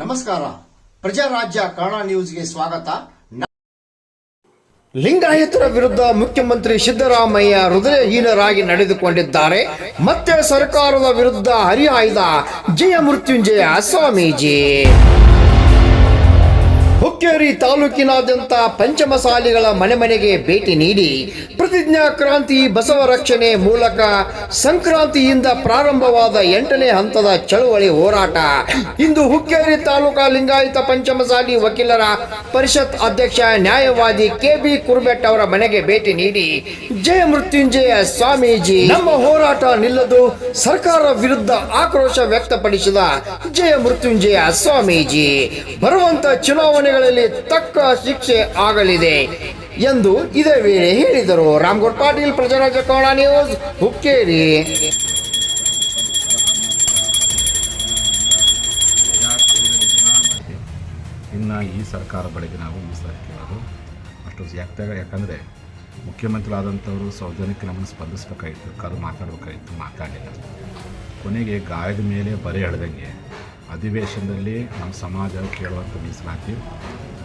ನಮಸ್ಕಾರ. ಪ್ರಜಾರಾಜ್ಯ ಕನ್ನಡ ನ್ಯೂಸ್ಗೆ ಸ್ವಾಗತ. ಲಿಂಗಾಯತರ ವಿರುದ್ಧ ಮುಖ್ಯಮಂತ್ರಿ ಸಿದ್ದರಾಮಯ್ಯ ಹೃದಯಹೀನರಾಗಿ ನಡೆದುಕೊಂಡಿದ್ದಾರೆ. ಮತ್ತೆ ಸರ್ಕಾರದ ವಿರುದ್ಧ ಹರಿಹಾಯ್ದ ಜಯ ಮೃತ್ಯುಂಜಯ ಸ್ವಾಮೀಜಿ. ಹುಕ್ಕೇರಿ ತಾಲೂಕಿನಾದ್ಯಂತ ಪಂಚಮಸಾಲಿಗಳ ಮನೆ ಮನೆಗೆ ಭೇಟಿ ನೀಡಿ ಪ್ರತಿಜ್ಞಾ ಕ್ರಾಂತಿ ಬಸವ ರಕ್ಷಣೆ ಮೂಲಕ ಸಂಕ್ರಾಂತಿಯಿಂದ ಪ್ರಾರಂಭವಾದ ಎಂಟನೇ ಹಂತದ ಚಳುವಳಿ ಹೋರಾಟ. ಇಂದು ಹುಕ್ಕೇರಿ ತಾಲೂಕಾ ಲಿಂಗಾಯತ ಪಂಚಮಸಾಲಿ ವಕೀಲರ ಪರಿಷತ್ ಅಧ್ಯಕ್ಷ ನ್ಯಾಯವಾದಿ ಕೆ ಬಿ ಕುರ್ಬೆಟ್ ಅವರ ಮನೆಗೆ ಭೇಟಿ ನೀಡಿ ಜಯ ಮೃತ್ಯುಂಜಯ ಸ್ವಾಮೀಜಿ. ನಮ್ಮ ಹೋರಾಟ ನಿಲ್ಲದು ಸರ್ಕಾರ ವಿರುದ್ಧ ಆಕ್ರೋಶ ವ್ಯಕ್ತಪಡಿಸಿದ ಜಯ ಮೃತ್ಯುಂಜಯ ಸ್ವಾಮೀಜಿ. ಬರುವಂತ ಚುನಾವಣೆಗಳಲ್ಲಿ ತಕ್ಕ ಶಿಕ್ಷೆ ಆಗಲಿದೆ ಎಂದು ಇದೇ ವೇಳೆ ಹೇಳಿದರು. ರಾಮ್ಗೌಡ್ ಪಾಟೀಲ್ ಪ್ರಜಾರಾಜ್ಯ ಕನ್ನಡ ನ್ಯೂಸ್, ಹುಕ್ಕೇರಿ. ಇನ್ನು ಈ ಸರ್ಕಾರ ಬಳಿಗೆ ನಾವು ಮೀಸಲಾತಿ ಅಷ್ಟು ಯಾಕೆ ಯಾಕಂದರೆ ಮುಖ್ಯಮಂತ್ರಿಗಳಾದಂಥವರು ಸೌಜನ್ಯಕ್ಕೆ ನಮ್ಮನ್ನು ಸ್ಪಂದಿಸಬೇಕಾಗಿತ್ತು ಕರು ಮಾತಾಡಬೇಕಾಗಿತ್ತು ಮಾತಾಡಲಿಲ್ಲ. ಕೊನೆಗೆ ಗಾಯದ ಮೇಲೆ ಬರೆ ಎಳೆದಂಗೆ ಅಧಿವೇಶನದಲ್ಲಿ ನಮ್ಮ ಸಮಾಜ ಕೇಳುವಂಥ ಮೀಸಲಾತಿ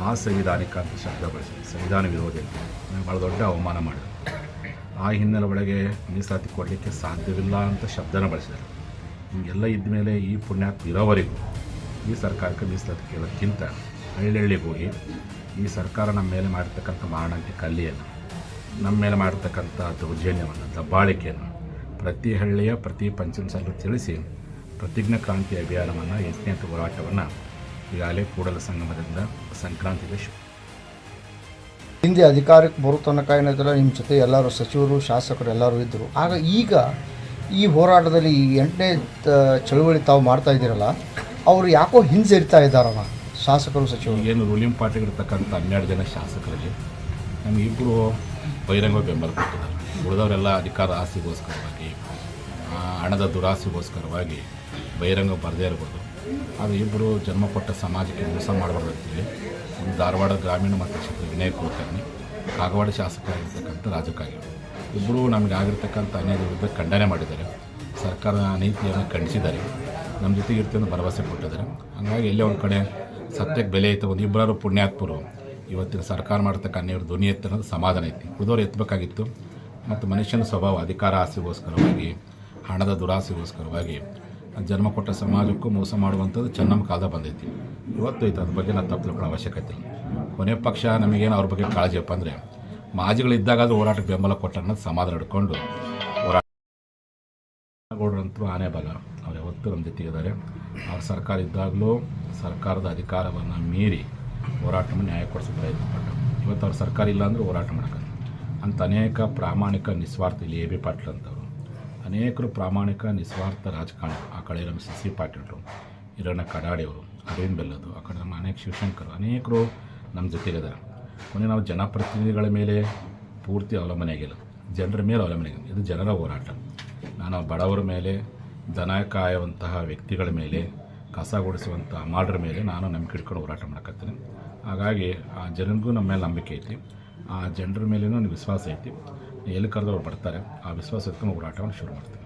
ಆ ಸಂವಿಧಾನಿಕ ಅಂತ ಶಬ್ದ ಬಳಸಿ ಸಂವಿಧಾನ ವಿರೋಧಿ ಅಂತ ಭಾಳ ದೊಡ್ಡ ಅವಮಾನ ಮಾಡಿದ್ರು ಆ ಹಿನ್ನೆಲೆ ಒಳಗೆ ಮೀಸಲಾತಿ ಕೊಡಲಿಕ್ಕೆ ಸಾಧ್ಯವಿಲ್ಲ ಅಂತ ಶಬ್ದನ ಬಳಸಿದರು ಹಿಂಗೆಲ್ಲ ಇದ್ದ ಮೇಲೆ ಈ ಪುಣ್ಯಾತ್ಮ ಇರೋವರೆಗೂ ಈ ಸರ್ಕಾರಕ್ಕೆ ಮೀಸಲಾತಿ ಕೇಳೋದಕ್ಕಿಂತ ಹಳ್ಳಿಗೆ ಹೋಗಿ ಈ ಸರ್ಕಾರ ನಮ್ಮ ಮೇಲೆ ಮಾಡಿರ್ತಕ್ಕಂಥ ಮಾರಣಾಂತಿ ಕಲ್ಲಿಯನ್ನು, ನಮ್ಮ ಮೇಲೆ ಮಾಡಿರ್ತಕ್ಕಂಥ ದೌರ್ಜನ್ಯವನ್ನು, ದಬ್ಬಾಳಿಕೆಯನ್ನು ಪ್ರತಿ ಹಳ್ಳಿಯ ಪ್ರತಿ ಪಂಚಮಸಾಲ ತಿಳಿಸಿ ಪ್ರತಿಜ್ಞಾ ಕ್ರಾಂತಿ ಅಭಿಯಾನವನ್ನು ಎಂಟನೇ ಹಂತ ಹೋರಾಟವನ್ನು ಈಗಾಗಲೇ ಕೂಡಲ ಸಂಗಮದಿಂದ ಸಂಕ್ರಾಂತಿ ಶು ಹಿಂದೆ ಅಧಿಕಾರಕ್ಕೆ ಬರೋ ತನಕ ಏನಾದ್ರೆ ನಿಮ್ಮ ಜೊತೆ ಎಲ್ಲರೂ ಸಚಿವರು ಶಾಸಕರು ಎಲ್ಲರೂ ಇದ್ದರು. ಆಗ ಈಗ ಈ ಹೋರಾಟದಲ್ಲಿ ಈ ಎಂಟನೇ ಚಳುವಳಿ ತಾವು ಮಾಡ್ತಾ ಇದ್ದೀರಲ್ಲ ಅವರು ಯಾಕೋ ಇರ್ತಾ ಇದ್ದಾರಲ್ಲ ಶಾಸಕರು ಸಚಿವರು? ಏನು ರೂಲಿಂಗ್ ಪಾರ್ಟಿಗಿರ್ತಕ್ಕಂಥ ಹನ್ನೆರಡು ಜನ ಶಾಸಕರಲ್ಲಿ ನಮಗಿಬ್ಬರು ಬಹಿರಂಗ ಬೆಂಬಲ ಕೊಟ್ಟಿದ್ದಾರೆ. ಉಳಿದವರೆಲ್ಲ ಅಧಿಕಾರ ಆಸೆಗೋಸ್ಕರವಾಗಿ ಹಣದ ದುರಾಸೆಗೋಸ್ಕರವಾಗಿ ಬಹಿರಂಗ ಬರದೇ ಇರ್ಬೋದು. ಅದು ಇಬ್ಬರು ಜನ್ಮ ಕೊಟ್ಟ ಸಮಾಜಕ್ಕೆ ಮೋಸ ಮಾಡಬಾರ್ದು ಅಂತೇಳಿ ಒಂದು ಧಾರವಾಡ ಗ್ರಾಮೀಣ ಮತ್ತು ಕ್ಷೇತ್ರ ವಿನಯ್ ಕುಲಕರ್ಣಿ, ಕಾಗವಾಡ ಶಾಸಕರಾಗಿರ್ತಕ್ಕಂಥ ರಾಜಕಾಗಿ ಇಬ್ಬರು ನಮಗೆ ಆಗಿರ್ತಕ್ಕಂಥ ಅನ್ಯಾಯದ ವಿರುದ್ಧ ಖಂಡನೆ ಮಾಡಿದ್ದಾರೆ. ಸರ್ಕಾರದ ನೀತಿಯನ್ನು ಖಂಡಿಸಿದ್ದಾರೆ. ನಮ್ಮ ಜೊತೆಗೆ ಇರ್ತೀವಿ ಅಂತ ಭರವಸೆ ಕೊಟ್ಟಿದ್ದಾರೆ. ಹಾಗಾಗಿ ಎಲ್ಲೇ ಒಂದು ಕಡೆ ಸತ್ಯಕ್ಕೆ ಬೆಲೆ ಐತೆ, ಒಂದು ಇಬ್ಬರು ಪುಣ್ಯಾತ್ಮರು, ಇವತ್ತಿನ ಸರ್ಕಾರ ಮಾಡ್ತಕ್ಕ ಅನ್ಯವ್ರ ಧ್ವನಿ ಎತ್ತ ಸಮಾಧಾನ ಐತಿ. ಉಳಿದವ್ರು ಎತ್ತಬೇಕಾಗಿತ್ತು ಮತ್ತು ಮನುಷ್ಯನ ಸ್ವಭಾವ, ಅಧಿಕಾರ, ಆಸೆಗೋಸ್ಕರವಾಗಿ ಹಣದ ದುರಾಸೆಗೋಸ್ಕರವಾಗಿ ಜನ್ಮ ಕೊಟ್ಟ ಸಮಾಜಕ್ಕೂ ಮೋಸ ಮಾಡುವಂಥದ್ದು ಚೆನ್ನಮ್ಮ ಕಾಲದ ಬಂದೈತಿ. ಇವತ್ತು ಐತೆ ಅದ್ರ ಬಗ್ಗೆ ನಾವು ತಪ್ಪು ತಿಳ್ಕೊಳ್ಳೋ ಅವಶ್ಯಕತೆ ಇಲ್ಲ. ಕೊನೆ ಪಕ್ಷ ನಮಗೇನು ಅವ್ರ ಬಗ್ಗೆ ಕಾಳಜಿಯಪ್ಪ ಅಂದರೆ ಮಾಜಿಗಳಿದ್ದಾಗಾದ್ರೂ ಹೋರಾಟಕ್ಕೆ ಬೆಂಬಲ ಕೊಟ್ಟ ಅನ್ನೋದು ಸಮಾಧಾನ ಹಿಡ್ಕೊಂಡು ಹೋರಾಟ ಆನೆ ಬಲ. ಅವ್ರು ಯಾವತ್ತೂ ನಮ್ಮ ಜೊತೆಗಿದ್ದಾರೆ ಅವ್ರ ಸರ್ಕಾರ ಇದ್ದಾಗಲೂ ಸರ್ಕಾರದ ಅಧಿಕಾರವನ್ನು ಮೀರಿ ಹೋರಾಟವನ್ನು ನ್ಯಾಯ ಕೊಡಿಸೋ ಪ್ರಯತ್ನ ಪಟ್ಟು ಇವತ್ತು ಅವ್ರ ಸರ್ಕಾರ ಇಲ್ಲ ಅಂದ್ರೆ ಹೋರಾಟ ಮಾಡೋಕ್ಕಂತ ಅಂತ ಅನೇಕ ಪ್ರಾಮಾಣಿಕ ನಿಸ್ವಾರ್ಥ ಇಲ್ಲಿ ಎ ಬಿ ಪಾಟೀಲ್ ಅಂತವರು. ಅನೇಕರು ಪ್ರಾಮಾಣಿಕ, ನಿಸ್ವಾರ್ಥ ರಾಜಕಾರಣಿ. ಆ ಕಡೆ ನಮ್ಮ ಸಿ ಸಿ. ಪಾಟೀಲರು ಹಿರಣ್ಣ ಕಡಾಡಿಯವರು ಅರವಿಂದ್ ಬೆಲ್ಲದು ಆ ಕಡೆ ನಮ್ಮ ಅನೇಕ ಶಿವಶಂಕರ್, ಅನೇಕರು ನಮ್ಮ ಜೊತೆಗಿದ್ದಾರೆ. ಕೊನೆ ನಾವು ಜನಪ್ರತಿನಿಧಿಗಳ ಮೇಲೆ ಪೂರ್ತಿ ಅವಲಂಬನೆ ಆಗಿಲ್ಲ. ಜನರ ಮೇಲೆ ಅವಲಂಬನೆ ಆಗಿಲ್ಲ. ಇದು ಜನರ ಹೋರಾಟ. ನಾನು ಬಡವರ ಮೇಲೆ ದನ ಕಾಯುವಂತಹ ವ್ಯಕ್ತಿಗಳ ಮೇಲೆ, ಕಸ ಗುಡಿಸುವಂಥ ಮಾಡ್ರ ಮೇಲೆ ನಾನು ನಂಬಿಕೆ ಇಟ್ಕೊಂಡು ಹೋರಾಟ ಮಾಡಕತ್ತೀನಿ. ಹಾಗಾಗಿ ಆ ಜನರಿಗೂ ನಮ್ಮ ಮೇಲೆ ನಂಬಿಕೆ ಐತಿ. ಆ ಜನರ ಮೇಲೇನೂ ನನಗೆ ವಿಶ್ವಾಸ ಐತಿ. ಎಲ್ಲಿ ಕರೆದವ್ರು ಬರ್ತಾರೆ ಆ ವಿಶ್ವಾಸ ಇಟ್ಕೊಂಡು ಹೋರಾಟವನ್ನು ಶುರು ಮಾಡ್ತೀವಿ.